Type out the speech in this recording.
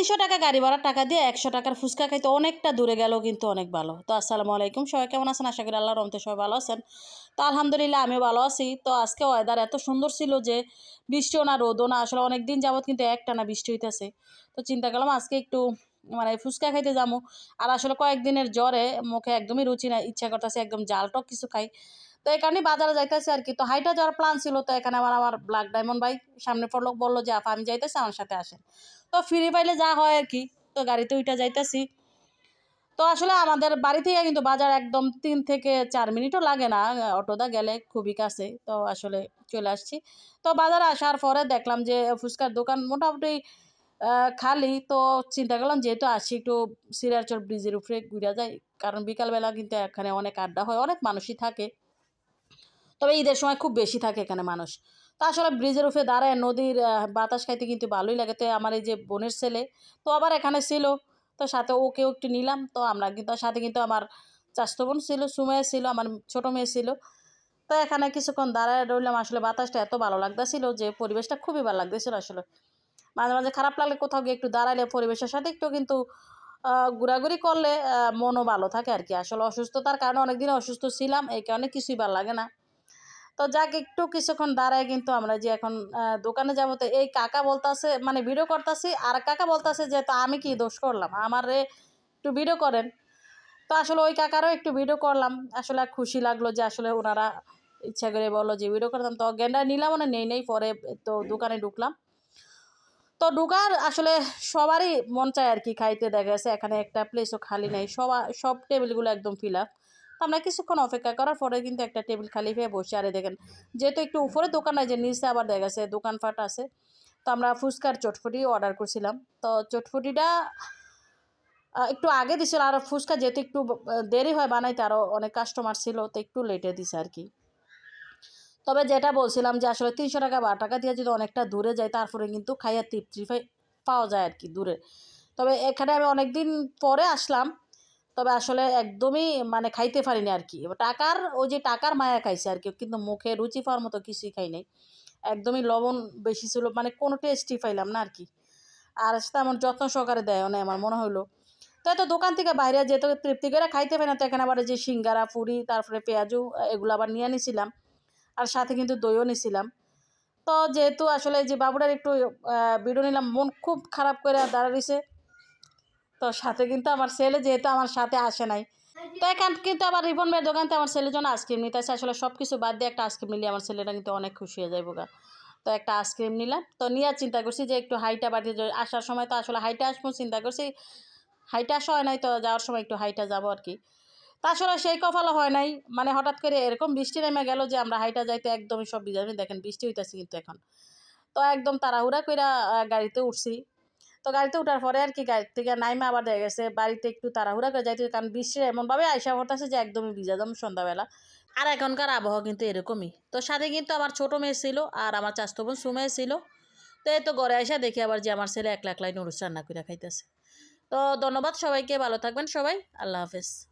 তিনশো টাকা গাড়ি ভাড়ার টাকা দিয়ে একশো টাকার ফুচকা খাইতে অনেকটা দূরে গেল কিন্তু অনেক ভালো। তো আসসালামু আলাইকুম, সবাই কেমন আছেন? আশা করি আল্লাহ রহমতে সবাই ভালো আছেন। তো আলহামদুলিল্লাহ আমিও ভালো আছি। তো আজকে ওয়েদার এত সুন্দর ছিল যে বৃষ্টিও না, রোদও না, আসলে অনেক দিন যাবত কিন্তু একটানা বৃষ্টি হইতেছে। তো চিন্তা করলাম আজকে একটু মানে ফুচকা খাইতে যাব আর আসলে কয়েকদিনের জ্বরে মুখে একদমই রুচি না ইচ্ছা করতেছে একদম জাল টক কিছু খাই। তো কারণে বাজারে যাইতেছে আর কি তো হাইটা যাওয়ার প্ল্যান ছিল, তো এখানে আমার আমার ব্ল্যাক ডায়মন্ড ভাই সামনে পড়ল বলল যে, আপা, আমি যাইতেছি, আমার সাথে আসেন। তো ফ্রি পাইলে যা হয় আর কি তো গাড়িতে উইটা যাইতেছি। তো আসলে আমাদের বাড়ি থেকে কিন্তু বাজার একদম তিন থেকে চার মিনিটও লাগে না অটোদা গেলে খুবই কাছে। তো আসলে চলে আসছি। তো বাজারে আসার পরে দেখলাম যে, ফুচকার দোকান মোটামুটি খালি। তো চিন্তা করলাম যেহেতু আসি একটু সিরারচর ব্রিজের উপরে ঘুরে যাই, কারণ বিকালবেলা কিন্তু এখানে অনেক আড্ডা হয়, অনেক মানুষই থাকে। তবে ঈদের সময় খুব বেশি থাকে এখানে মানুষ। তো আসলে ব্রিজের উপরে দাঁড়ায়, নদীর বাতাস খাইতে কিন্তু ভালোই লাগে। তো আমার এই যে বোনের ছেলে, তো আবার এখানে ছিল, তো সাথে ওকেও একটু নিলাম। তো আমরা কিন্তু সাথে কিন্তু আমার চাষতো বোন ছিল সুমেয় ছিল, আমার ছোটো মেয়ে ছিল। তো এখানে কিছুক্ষণ দাঁড়ায় রইলাম। আসলে বাতাসটা এত ভালো লাগতেছিল যে পরিবেশটা খুবই ভালো লাগতেছিল আসলে। মাঝে মাঝে খারাপ লাগলে কোথাও গিয়ে একটু দাঁড়াইলে পরিবেশের সাথে একটু কিন্তু ঘোরাঘুরি করলে মনও ভালো থাকে আর কি। আসলে অসুস্থতার কারণে অনেকদিন অসুস্থ ছিলাম, এই কারণে কিছুই ভালো লাগে না। তো যাক, একটু কিছুক্ষণ দাঁড়ায় কিন্তু আমরা যে এখন দোকানে যাব। তো এই কাকা বলতাছে মানে ভিডিও করতেছি, আর কাকা বলতাছে যে, তো আমি কি দোষ করলাম? আমার একটু ভিডিও করেন। তো আসলে ওই কাকারও একটু ভিডিও করলাম। আসলে খুশি লাগল যে, আসলে ওনারা ইচ্ছা করে বলল যে ভিডিও করতাম। তো গেন্ডা নিলাম মানে নেই নেই, পরে তো দোকানে ঢুকলাম। তো ঢুকার আসলে সবারই মন চায় আর কি, খাইতে দেখা গেছে। এখানে একটা প্লেসও খালি নেই সবার সব টেবিলগুলো একদম ফিল আপ তো আমরা কিছুক্ষণ অপেক্ষা করার পরে কিন্তু একটা টেবিল খালি হয়ে বসে, আরে দেখেন, যেহেতু একটু উপরে দোকান আছে নিচে আবার দেখা গেছে দোকানপাট আছে, তো আমরা ফুচকার চটফুটি অর্ডার করছিলাম। তো চটফুটিটা একটু আগে দিছিল, আর ফুচকা যেহেতু একটু দেরি হয় বানাইতে আরও অনেক কাস্টমার ছিল, তো একটু লেটে দিছে আর কি তবে যেটা বলছিলাম যে আসলে তিনশো টাকা বা টাকা দিয়ে যদি অনেকটা দূরে যায় তারপরে কিন্তু খাইয়া তৃপ্তি পাওয়া যায় আর কি দূরে। তবে এখানে আমি অনেক দিন পরে আসলাম তবে আসলে একদমই মানে খাইতে পারিনি আর কি টাকার, ওই যে টাকার মায়া খাইছে আর কি কিন্তু মুখে রুচি পাওয়ার মতো কিছুই খাই নাই। একদমই লবণ বেশি ছিল মানে কোনো টেস্টই পাইলাম না আর কি আর তেমন যত্ন সহকারে দেয় না আমার মনে হলো তো এত দোকান থেকে বাইরে যেহেতু তৃপ্তি করে খাইতে পারি না তো এখানে আবার যে সিঙ্গারা, পুরি, তারপরে পেঁয়াজু, এগুলো আবার নিয়ে নিছিলাম আর সাথে কিন্তু দইও নিছিলাম। তো যেহেতু আসলে যে বাবুটার একটু ভিডিও নিলাম, মন খুব খারাপ করে দাঁড়াইছে। তো সাথে কিন্তু আমার ছেলে যেহেতু আমার সাথে আসে নাই। তো এখান কিন্তু আবার রিবন মেয়ের দোকান থেকে আমার ছেলের জন্য আইসক্রিম নিতে আসে। আসলে সব কিছু বাদ দিয়ে একটা আইসক্রিম নিলে আমার ছেলেটা কিন্তু অনেক খুশি হয়ে যায় গা তো একটা আইসক্রিম নিলাম। তো নিয়ে চিন্তা করছি যে একটু হাইটা বাড়িতে আসার সময় তো আসলে হাইটা আসব চিন্তা করছি। হাইটা আসা হয় নাই তো যাওয়ার সময় একটু হাইটা যাব আর কি। তা আসলে সেই কপালও হয় নাই। মানে হঠাৎ করে এরকম বৃষ্টি নেমে গেল যে আমরা হাইটা যাইতে একদমই সব ভিজামি দেখেন বৃষ্টি হইতেছে কিন্তু এখন। তো একদম তাড়াহুড়া কইরা গাড়িতে উঠছি। তো গাড়িতে ওঠার পরে আর কি গাড়ি থেকে নাইমা আবার দেখা গেছে, বাড়িতে একটু তাড়াহুড়া করে যাইতে কারণ বিশ্বে এমনভাবে আইসা পড়তেছে যে একদমই ভিজা যাম সন্ধ্যাবেলা। আর এখনকার আবহাওয়া কিন্তু এরকমই। তো সাথে কিন্তু আমার ছোটো মেয়ে ছিল আর আমার চাস্তো বোন সুমেয়ে ছিল। তো এই তো ঘরে আইসা দেখি আবার যে আমার ছেলে এক লাখ লাইন অনুষ্ঠান রান্না করে খাইতেছে। তো ধন্যবাদ সবাইকে, ভালো থাকবেন সবাই। আল্লাহ হাফেজ।